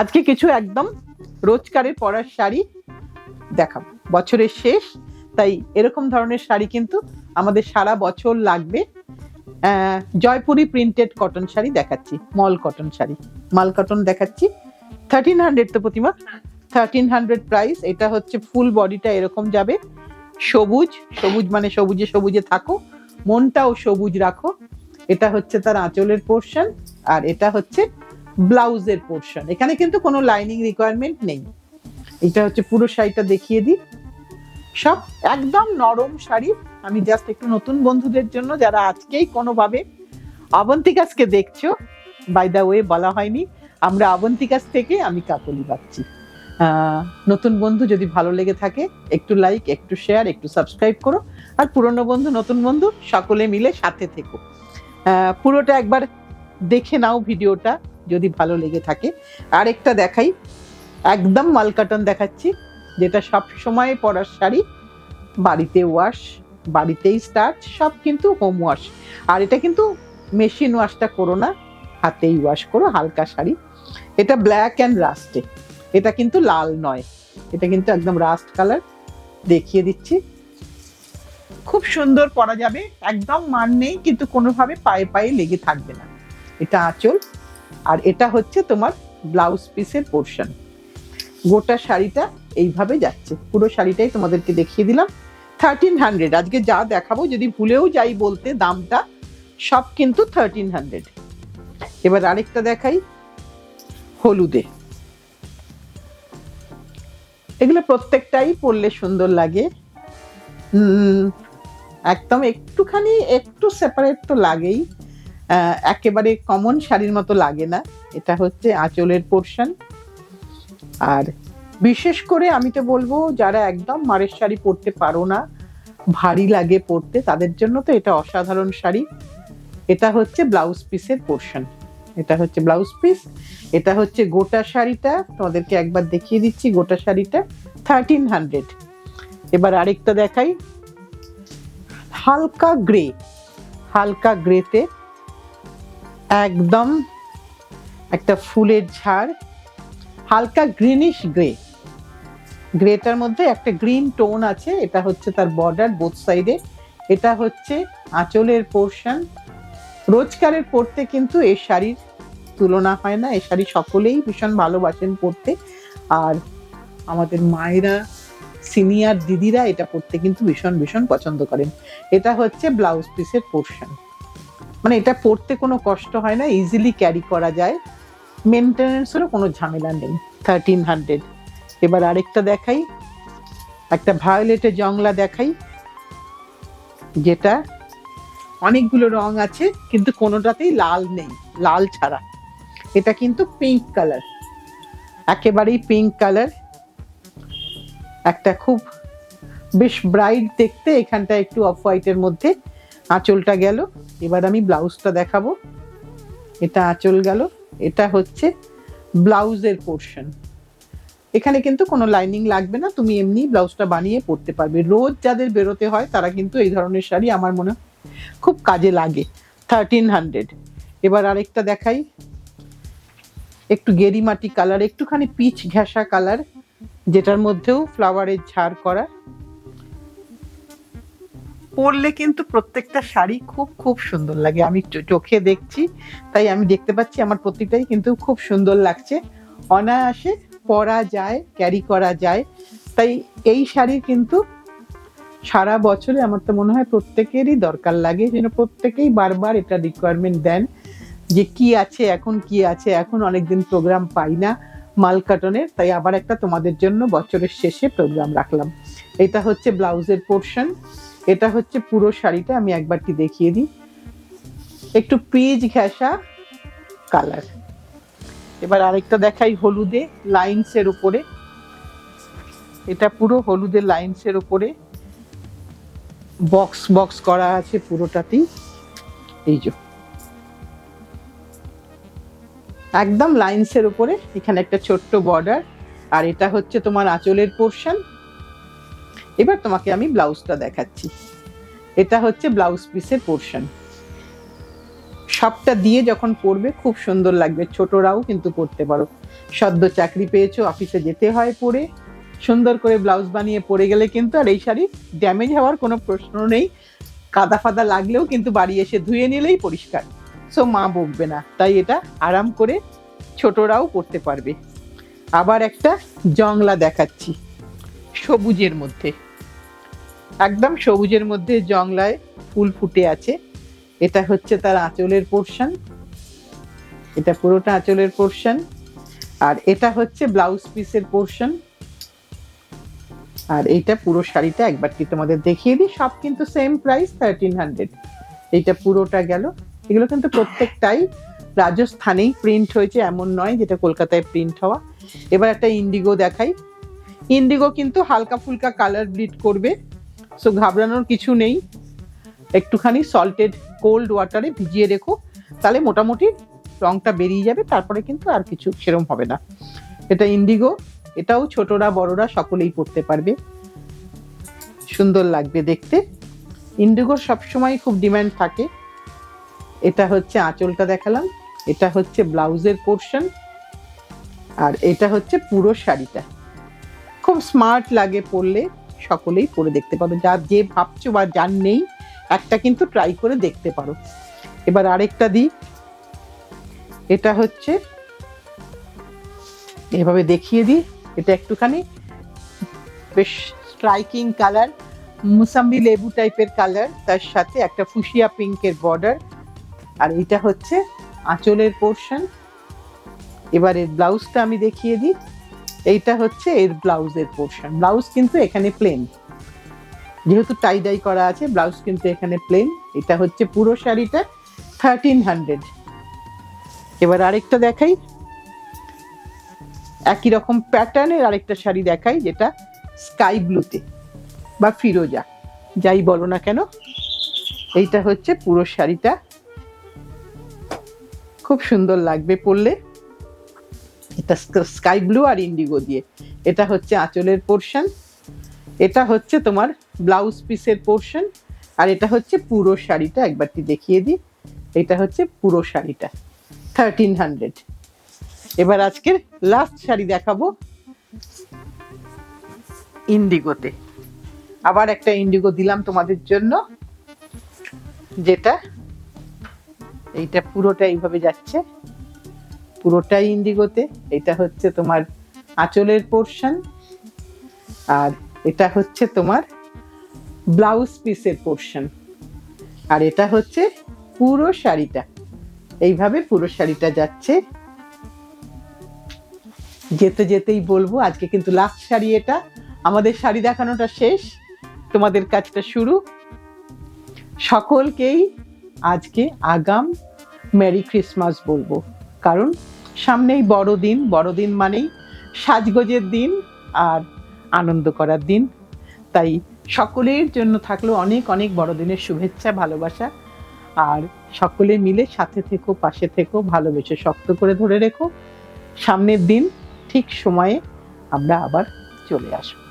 আজকে কিছু একদম রোজকারের পরার শাড়ি দেখাবো। বছরের শেষ, তাই এরকম ধরনের শাড়ি কিন্তু আমাদের সারা বছর লাগবে। জয়পুরি প্রিন্টেড কটন শাড়ি দেখাচ্ছি মল কটন শাড়ি। মাল কটন দেখাচ্ছি। থার্টিন হান্ড্রেড তো প্রতিমা। থার্টিন হান্ড্রেড প্রাইস এটা হচ্ছে ফুল বডিটা এরকম যাবে। সবুজ সবুজ মানে সবুজে সবুজে থাকো, মনটাও সবুজ রাখো। এটা হচ্ছে তার আঁচলের পোর্শন আর এটা হচ্ছে ব্লাউজের পোর্শন এখানে কিন্তু কোনো লাইনিং রিকোয়ারমেন্ট নেই। এটা হচ্ছে পুরো শাড়িটা দেখিয়ে দিই। সব একদম নরম শাড়ি। আমি জাস্ট একটু নতুন বন্ধুদের জন্য যারা আজকেই কোনোভাবে অবন্তিকাসকে দেখছ বাই দ্য ওয়ে বলা হয়নি। আমরা অবন্তিকাস থেকে আমি কাকলি পাচ্ছি। নতুন বন্ধু যদি ভালো লেগে থাকে, একটু লাইক একটু শেয়ার একটু সাবস্ক্রাইব করো। আর পুরনো বন্ধু, নতুন বন্ধু, সকলে মিলে সাথে থেকো। পুরোটা একবার দেখে নাও ভিডিওটা, যদি ভালো লেগে থাকে। আর একটা দেখাই, একদম মালকাটন দেখাচ্ছি, যেটা সব সময় পরার শাড়ি, বাড়িতে ওয়াশ বাড়িতেই স্টার্ট সব কিন্তু হোম ওয়াশ আর এটা কিন্তু মেশিন ওয়াশটা করো না, হাতেই ওয়াশ করো, হালকা শাড়ি। এটা ব্ল্যাক অ্যান্ড রাস্টে এটা কিন্তু লাল নয়। এটা কিন্তু একদম রাস্ট কালার দেখিয়ে দিচ্ছি। খুব সুন্দর পরা যাবে। একদম মান নেই, কিন্তু কোনোভাবে পায়ে পায়ে লেগে থাকবে না। এটা আঁচল। আর এটা হচ্ছে তোমার ব্লাউজ পিসের পোর্শন গোটা শাড়িটা এইভাবে যাচ্ছে। পুরো শাড়িটাই তোমাদেরকে দেখিয়ে দিলাম। থার্টিন হান্ড্রেড আজকে যা দেখাবো, যদি ভুলেও যাই বলতে, দামটা সব কিন্তু থার্টিন হান্ড্রেড এবার আরেকটা দেখাই হলুদে। এগুলো প্রত্যেকটাই পরলে সুন্দর লাগে। একদম একটুখানি, একটু সেপারেট তো লাগেই। একেবারে কমন শাড়ির মতো লাগে না। এটা হচ্ছে আঁচলের পোর্শন আর বিশেষ করে আমি তো বলব, যারা একদম মারের শাড়ি পরতে পারো না, ভারী লাগে পরতে তাদের জন্য তো এটা অসাধারণ শাড়ি। এটা হচ্ছে ব্লাউজ পিসের পোর্শন এটা হচ্ছে ব্লাউজ পিস এটা হচ্ছে গোটা শাড়িটা, তোমাদেরকে একবার দেখিয়ে দিচ্ছি গোটা শাড়িটা থার্টিন হান্ড্রেড এবার আরেকটা দেখাই। হালকা গ্রে হালকা গ্রেতে একদম একটা ফুলের ঝাড়, হালকা গ্রিনিশ গ্রে গ্রেটার মধ্যে একটা গ্রিন টোন আছে, এটা হচ্ছে তার বর্ডার বোথ সাইডে এটা হচ্ছে আঁচলের পোর্শন রোজকারের পরতে কিন্তু এ শাড়ির তুলনা হয় না। এ শাড়ি সকলেই ভীষণ ভালোবাসেন পরতে। আর আমাদের মায়েরা, সিনিয়র দিদিরা এটা পরতে কিন্তু ভীষণ ভীষণ পছন্দ করেন। এটা হচ্ছে ব্লাউজ পিসের পোর্শন। মানে এটা পরতে কোনো কষ্ট হয় না ইজিলি ক্যারি করা যায়। মেনটেনেন্সেরও কোনো ঝামেলা নেই। থার্টিন হান্ড্রেড এবার আরেকটা দেখাই। একটা ভায়োলেটের জংলা দেখাই। যেটা অনেকগুলো রং আছে, কিন্তু কোনোটাতেই লাল নেই, লাল ছাড়া। এটা কিন্তু পিঙ্ক কালার একেবারেই পিঙ্ক কালার একটা খুব বেশ ব্রাইট দেখতে, এখানটা একটু অফ হোয়াইটের মধ্যে আঁচলটা গেল। এবার আমি ব্লাউজটা দেখাবো। এটা আঁচল গেল। এটা হচ্ছে ব্লাউজের পোর্শন এখানে কিন্তু কোনো লাইনিং লাগবে না, তুমি এমনি ব্লাউজটা বানিয়ে পরতে পারবে। রোজ যাদের বেরোতে হয়, তারা কিন্তু এই ধরনের শাড়ি, আমার মনে হয় খুব কাজে লাগে থার্টিন হান্ড্রেড এবার আরেকটা দেখাই। একটু গেরিমাটি কালার একটুখানি পিচ ঘেঁষা কালার যেটার মধ্যেও ফ্লাওয়ারের ঝাড় করা। পরলে কিন্তু প্রত্যেকটা শাড়ি খুব খুব সুন্দর লাগে। আমি চোখে দেখছি, তাই আমি দেখতে পাচ্ছি আমার প্রত্যেকটাই কিন্তু খুব সুন্দর লাগছে। অনায়াসে পরা যায় ক্যারি করা যায়। তাই এই শাড়ি কিন্তু সারা বছরে আমার তো মনে হয় প্রত্যেকেরই দরকার লাগে, যেন প্রত্যেকেই বারবার এটা রিকোয়ারমেন্ট দেন যে কি আছে, এখন কি আছে, এখন অনেকদিন প্রোগ্রাম পাই না মালকাটনের, তাই আবার একটা তোমাদের জন্য বছরের শেষে প্রোগ্রাম রাখলাম। এটা হচ্ছে ব্লাউজের পোর্শন এটা হচ্ছে পুরো শাড়িটা, আমি একবারটি দেখিয়ে দিই। একটু পিচ ঘেঁষা কালার এবার আরেকটা দেখাই হলুদে লাইন্সের উপরে। এটা পুরো হলুদের লাইন্সের উপরে। বক্স বক্স করা আছে পুরোটাতেই। এই যে। একদম লাইন্সের উপরে, এখানে একটা ছোট্ট বর্ডার আর এটা হচ্ছে তোমার আঁচলের পোর্শন এবার তোমাকে আমি ব্লাউজটা দেখাচ্ছি। এটা হচ্ছে ব্লাউজ পিসের পোর্শন সবটা দিয়ে যখন পরবে, খুব সুন্দর লাগবে। ছোটরাও কিন্তু পরতে পারো। সদ্য চাকরি পেয়েছ, অফিসে যেতে হয় পরে। সুন্দর করে ব্লাউজ বানিয়ে পরে গেলে কিন্তু আর এই শাড়ি ড্যামেজ হওয়ার কোনো প্রশ্ন নেই। কাদা ফাদা লাগলেও কিন্তু বাড়ি এসে ধুয়ে নিলেই পরিষ্কার। সো মা বকবে না। তাই এটা আরাম করে ছোটরাও পরতে পারবে। আবার একটা জংলা দেখাচ্ছি সবুজের মধ্যে। একদম সবুজের মধ্যে জংলায় ফুল ফুটে আছে। এটা হচ্ছে তার আঁচলের পোর্শন এটা পুরোটা আঁচলের পোর্শন আর এটা হচ্ছে ব্লাউজ পিসের পোর্শন আর এইটা পুরো শাড়িটা একবার কি তোমাদের দেখিয়ে দিই, সব কিন্তু সেম প্রাইস থার্টিন হান্ড্রেড এইটা পুরোটা গেল। এগুলো কিন্তু প্রত্যেকটাই রাজস্থানেই প্রিন্ট হয়েছে, এমন নয় যেটা কলকাতায় প্রিন্ট হওয়া। এবার একটা ইন্ডিগো দেখাই। ইন্ডিগো কিন্তু হালকা ফুলকা কালার ব্লিড করবে সো ঘাবড়ানোর কিছু নেই। একটুখানি সল্টেড কোল্ড ওয়াটারে ভিজিয়ে রেখো, তাহলে মোটামুটি রংটা বেরিয়ে যাবে, তারপরে কিন্তু আর কিছু সেরম হবে না। এটা ইন্ডিগো এটাও ছোটরা, বড়রা সকলেই পড়তে পারবে। সুন্দর লাগবে দেখতে। ইন্ডিগোর সবসময় খুব ডিম্যান্ড থাকে। এটা হচ্ছে আঁচলটা দেখালাম। এটা হচ্ছে ব্লাউজের পোর্শন। আর এটা হচ্ছে পুরো শাড়িটা। খুব স্মার্ট লাগে পরলে, সকলেই পরে দেখতে পারো যা যে ভাবছ বা যার নেই, একটা কিন্তু ট্রাই করে দেখতে পারো। এবার আরেকটা দিই। এটা হচ্ছে, এভাবে দেখিয়ে দিই। এটা একটুখানি বেশ স্ট্রাইকিং কালার মুসাম্বি লেবু টাইপের কালার তার সাথে একটা ফুসিয়া পিঙ্কের বর্ডার আর এটা হচ্ছে আঁচলের পোর্শন এবার ব্লাউজটা আমি দেখিয়ে দিই। এইটা হচ্ছে এর ব্লাউজের পোর্শন ব্লাউজ কিন্তু এখানে প্লেন যেহেতু টাই ডাই করা আছে ব্লাউজ কিন্তু এখানে প্লেন এটা হচ্ছে পুরো শাড়িটা থার্টিন হান্ড্রেড এবার আরেকটা দেখাই। একই রকম প্যাটার্নের আরেকটা শাড়ি দেখাই, যেটা স্কাই ব্লুতে বা ফিরোজা, যাই বলো না কেন, এইটা হচ্ছে পুরো শাড়িটা। খুব সুন্দর লাগবে পরলে। এটা স্কাই ব্লু আর ইন্ডিগো দিয়ে। এটা হচ্ছে আঁচলের পোর্শন এটা হচ্ছে তোমার ব্লাউজ পিসের পোর্শন আর এটা হচ্ছে পুরো শাড়িটা, একবারটি দেখিয়ে দিই। এটা হচ্ছে পুরো শাড়িটা থার্টিন হান্ড্রেড এবার আজকের লাস্ট শাড়ি দেখাবো ইন্ডিগোতে আবার একটা ইন্ডিগো দিলাম তোমাদের জন্য, যেটা এইটা পুরোটা এইভাবে যাচ্ছে। পুরোটাই ইন্ডিগোতে এটা হচ্ছে তোমার আঁচলের পোর্শন আর এটা হচ্ছে তোমার ব্লাউজ পিসের পোর্শন আর এটা হচ্ছে পুরো শাড়িটা। এইভাবে পুরো শাড়িটা যাচ্ছে। যেতে যেতেই বলব, আজকে কিন্তু লাস্ট শাড়ি এটা। আমাদের শাড়ি দেখানোটা শেষ। তোমাদের কাজটা শুরু। সকলকেই আজকে আগাম মেরি ক্রিসমাস বলব। কারণ সামনেই বড়দিন বড়দিন মানেই সাজগোজের দিন আর আনন্দ করার দিন। তাই সকলের জন্য থাকল অনেক অনেক বড়দিনের শুভেচ্ছা, ভালোবাসা। আর সকলে মিলে সাথে থেকো, পাশে থেকো, ভালোবেসে শক্ত করে ধরে রেখো। সামনের দিন ঠিক সময়ে আমরা আবার চলে আসব।